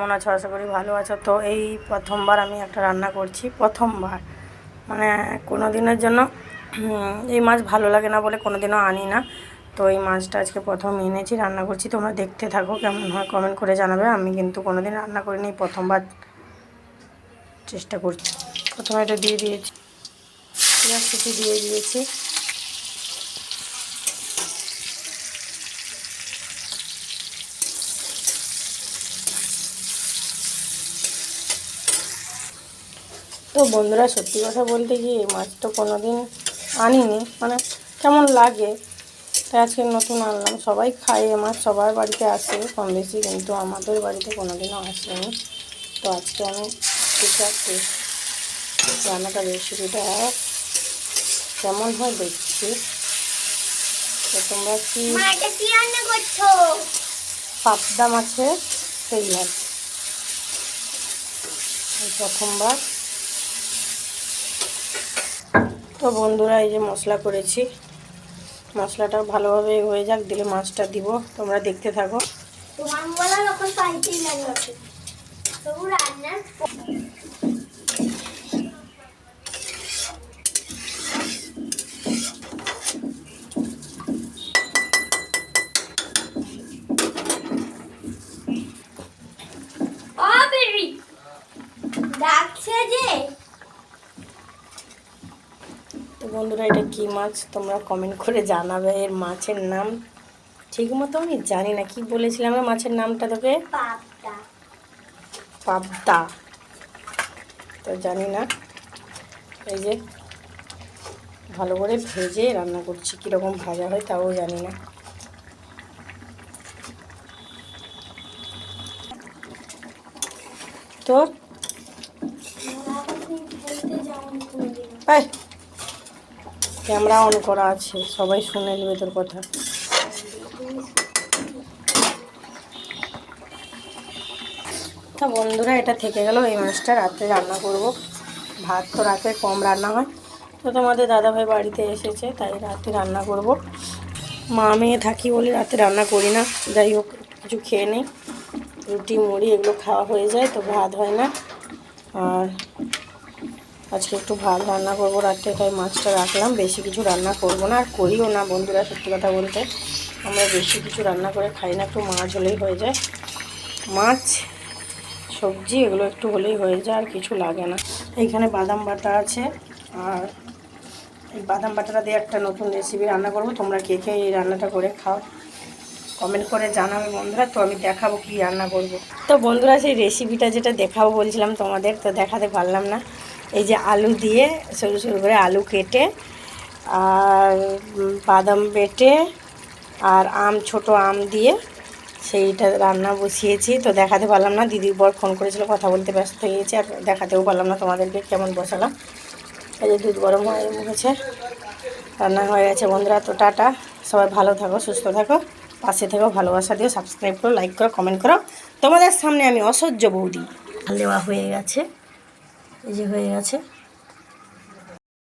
কেমন আছো? আশা করি ভালো আছো। তো এই প্রথমবার আমি একটা রান্না করছি, প্রথমবার। মানে কোনো দিনের জন্য এই মাছ ভালো লাগে না বলে কোনো দিনও আনি না। তো এই মাছটা আজকে প্রথম এনেছি, রান্না করছি। তোমরা দেখতে থাকো কেমন হয় কমেন্ট করে জানাবে। আমি কিন্তু কোনো দিন রান্না করিনি, প্রথমবার চেষ্টা করছি। প্রথমে এটা দিয়ে দিয়েছি, পেঁয়াজ কুচি দিয়ে দিয়েছি। তো বন্ধুরা সত্যি কথা বলতে কি এই মাছ তো কোনো দিন আনিনি। মানে কেমন লাগে? তাই আজকে নতুন আনলাম। সবাই খায় এ মাছ সবার বাড়িতে আসে কম বেশি কিন্তু আমাদের বাড়িতে কোনো দিনও আসেনি। তো আজকে আমি ঠিক আছে রান্নাটা রেসিপিটা কেমন হয় দেখছি। তো তোমরা কি পাবদা মাছের তেল প্রথমবার তো বন্ধুরা, এই যে মশলা করেছি। মশলাটা ভালোভাবে হয়ে যাক, দিলে মাছটা দিব। তোমরা দেখতে থাকো। তোমার পাইতেই লাগে ও বেরি ডাকছে যে তো বন্ধুরা এটা কি মাছ? তোমরা কমেন্ট করে জানাবে এর মাছের নাম। ঠিক মতো আমি জানি না কি বলেছিলাম না মাছের নামটা তোকে? পাবদা। তো জানি না। এই যে ভালো করে ভেজে রান্না করছি কীরকম ভাজা হয় তাও জানি না। তো বলতে যাও কোনদিন এই ক্যামেরা অন করা আছে, সবাই শুনে নেবে তোর কথা। তা বন্ধুরা, এটা থেকে গেল, এই মাছটা রাত্রে রান্না করব। ভাত তো রাতে কম রান্না হয়। তো তোমাদের দাদাভাই বাড়িতে এসেছে, তাই রাতে রান্না করব। মা মেয়ে থাকি বলে রাতে রান্না করি না, যাই হোক, কিছু খেয়ে নেই। রুটি, মুড়ি, এগুলো খাওয়া হয়ে যায়, তো ভাত হয় না। আর আজকে একটু ভাত রান্না করব, রাত্রে তাই মাছটা রাখলাম, বেশি কিছু রান্না করব না, আর করিও না বন্ধুরা, সত্যি কথা বলতে। আমরা বেশি কিছু রান্না করে খাই না, একটু মাছ হলেই হয়ে যায়। মাছ, সবজি, এগুলো একটু হলেই হয়ে যায়, আর কিছু লাগে না। এইখানে বাদাম বাটা আছে, আর এই বাদাম বাটাটা দিয়ে একটা নতুন রেসিপি রান্না করব। তোমরা কে কে এই রান্নাটা করে খাও কমেন্ট করে জানাবে বন্ধুরা। তো আমি দেখাবো কি রান্না করব। তো বন্ধুরা, সেই রেসিপিটা যেটা দেখাবো বলছিলাম তোমাদের, তো দেখাতে পারলাম না। এই যে আলু দিয়ে সরু সরু করে আলু কেটে আর বাদাম বেটে আর আম, ছোট আম দিয়ে সেইটা রান্না বসিয়েছি। তো দেখাতে পারলাম না, দিদির বর ফোন করেছিল, কথা বলতে ব্যস্ত হয়ে গেছে, আর দেখাতেও পারলাম না তোমাদেরকে কেমন বসালাম। এই যে দুধ গরম হয়ে গেছে, রান্না হয়ে গেছে বন্ধুরা, তো টাটা। সবাই ভালো থাকো, সুস্থ থাকো, পাশে থেকো, ভালোবাসা দিও সাবস্ক্রাইব করো লাইক করো কমেন্ট করো। তোমাদের সামনে আমি অসহ্য বৌদি। দেওয়া হয়ে গেছে। এই যে হয়ে গেছে